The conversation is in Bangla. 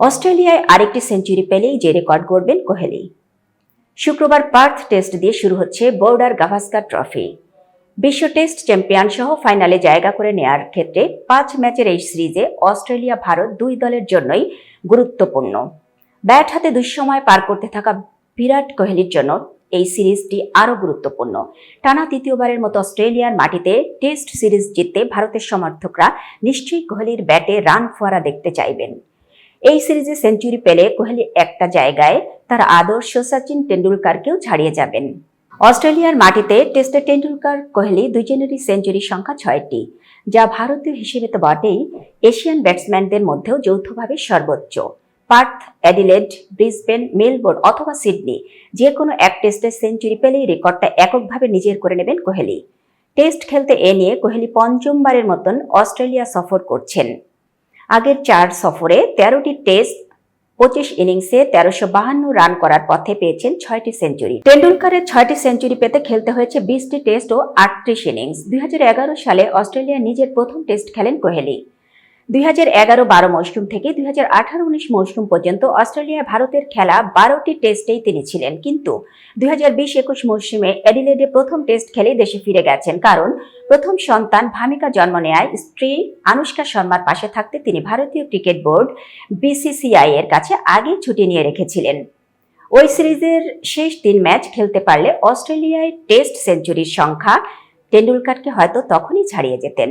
অস্ট্রেলিয়ায় আরেকটি সেঞ্চুরি পেলেই যে রেকর্ড গড়বেন কোহলি। শুক্রবার পার্থ টেস্ট দিয়ে শুরু হচ্ছে বোর্ডার গাভাস্কার ট্রফি। বিশ্ব টেস্ট চ্যাম্পিয়ন সহ ফাইনালে জায়গা করে নেয়ার ক্ষেত্রে পাঁচ ম্যাচের এই সিরিজে অস্ট্রেলিয়া ভারত দুই দলের জন্যই গুরুত্বপূর্ণ। ব্যাট হাতে দুঃসময় পার করতে থাকা বিরাট কোহলির জন্য এই সিরিজটি আরও গুরুত্বপূর্ণ। টানা তৃতীয়বারের মতো অস্ট্রেলিয়ার মাটিতে টেস্ট সিরিজ জিততে ভারতের সমর্থকরা নিশ্চয়ই কোহলির ব্যাটে রান ফোয়ারা দেখতে চাইবেন। এই সিরিজে সেঞ্চুরি পেলে কোহলি একটা জায়গায়, তার আদর্শ সচিন টেন্ডুলকারকেও ছাড়িয়ে যাবেন। অস্ট্রেলিয়ার মাটিতে টেস্টে টেন্ডুলকার কোহলি দুজনেরই সেঞ্চুরির সংখ্যা ছয়টি, যা ভারতীয় হিসেবে তো বটেই, এশিয়ান ব্যাটসম্যানদের মধ্যেও যৌথভাবে সর্বোচ্চ। পার্থ, অ্যাডিলেড, ব্রিসবেন, মেলবোর্ন অথবা সিডনি যে কোনো এক টেস্টে সেঞ্চুরি পেলেই রেকর্ডটা এককভাবে নিজের করে নেবেন কোহলি। টেস্ট খেলতে এ নিয়ে কোহলি পঞ্চমবারের মতন অস্ট্রেলিয়া সফর করছেন। আগের চার সফরে তেরোটি টেস্ট, পঁচিশ ইনিংসে তেরোশো বাহান্ন রান করার পথে পেয়েছেন ছয়টি সেঞ্চুরি। টেন্ডুলকারের ছয়টি সেঞ্চুরি পেতে খেলতে হয়েছে বিশটি টেস্ট ও আটত্রিশ ইনিংস। দুই হাজার এগারো সালে অস্ট্রেলিয়া নিজের প্রথম টেস্ট খেলেন কোহলি। দুই হাজার এগারো বারো মৌসুম থেকে দুই হাজার আঠারো উনিশ মৌসুম পর্যন্ত অস্ট্রেলিয়া ভারতের খেলা বারোটি টেস্টেই তিনি ছিলেন। কিন্তু দুই হাজার বিশ একুশ মৌসুমে অ্যাডিলেডে প্রথম টেস্ট খেলে দেশে ফিরে গেছেন। কারণ প্রথম সন্তান ভামিকা জন্ম নেয় স্ত্রী আনুষ্কা শর্মার পাশে থাকতে তিনি ভারতীয় ক্রিকেট বোর্ড বিসিসিআই এর কাছে আগে ছুটি নিয়ে রেখেছিলেন। ওই সিরিজের শেষ তিন ম্যাচ খেলতে পারলে অস্ট্রেলিয়ায় টেস্ট সেঞ্চুরির সংখ্যা টেন্ডুলকারকে হয়তো তখনই ছাড়িয়ে যেতেন।